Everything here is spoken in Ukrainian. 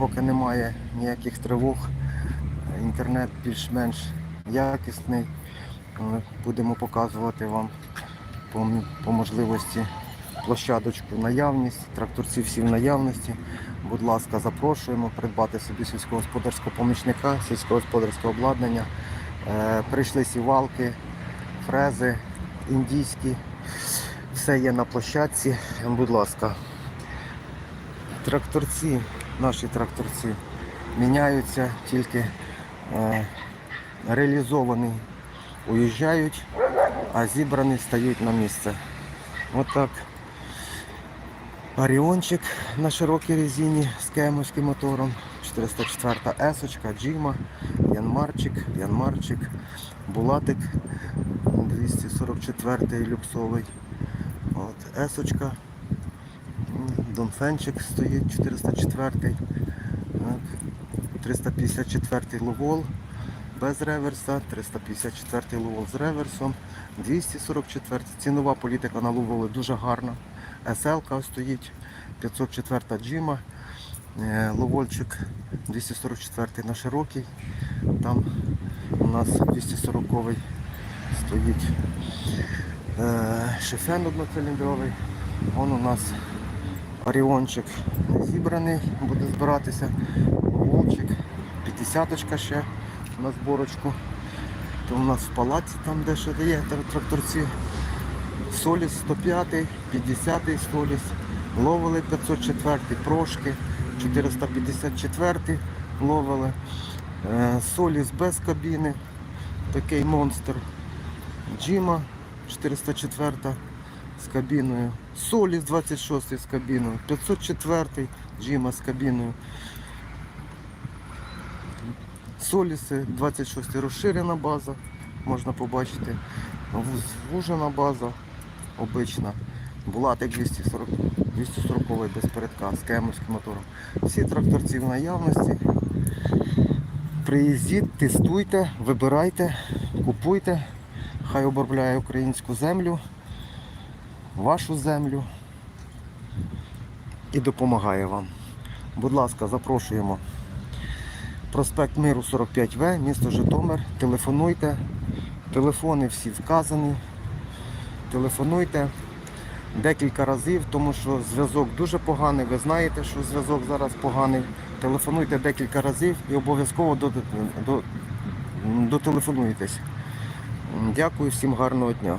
поки немає ніяких тривог. Інтернет більш-менш якісний. Будемо показувати вам по, по можливості площадочку наявність, тракторці всі в наявності. Будь ласка, запрошуємо придбати собі сільськогосподарського помічника, сільськогосподарського обладнання. Е, Прийшли сівалки, фрези, індійські. Все є на площадці. Будь ласка, тракторці, наші тракторці міняються, тільки е, реалізовані уїжджають, а зібрані стають на місце. Отак. Оріончик на широкій резині з кемовським мотором. 404 есочка, Джима, Янмарчик, Янмарчик, Булатик 244 люксовий. От, есочка. Донфенчик стоїть 404. Так. 354 ловол без реверса, 354 ловол з реверсом, 244. Цінова політика на ловоли дуже гарна. SL стоїть 504 джима, е, ловольчик 244 на широкий. Там у нас 240 стоїть е, шифен одноциліндровий. Вон у нас Оріончик зібраний, буде збиратися. Волчик, 50 ще на зборочку. То у нас в палаці там де ще є тракторці. Соліс 105, 50 Соліс, ловили 504, прошки, 454 ловили. Е, Соліс без кабіни, такий монстр. Джима 404 з кабіною. Соліс 26 з кабіною, 504 Джима з кабіною. Соліси 26 розширена база, можна побачити. Звужена база, обична. Булатик 240, 240 без передка з кемовським мотором. Всі тракторці в наявності. Приїздіть, тестуйте, вибирайте, купуйте. Хай обробляє українську землю, вашу землю і допомагає вам. Будь ласка, запрошуємо. Проспект Миру 45В, місто Житомир. Телефонуйте. Телефони всі вказані. Телефонуйте декілька разів, тому що зв'язок дуже поганий. Ви знаєте, що зв'язок зараз поганий. Телефонуйте декілька разів і обов'язково до, до, дотелефонуєтесь. Дякую всім гарного дня.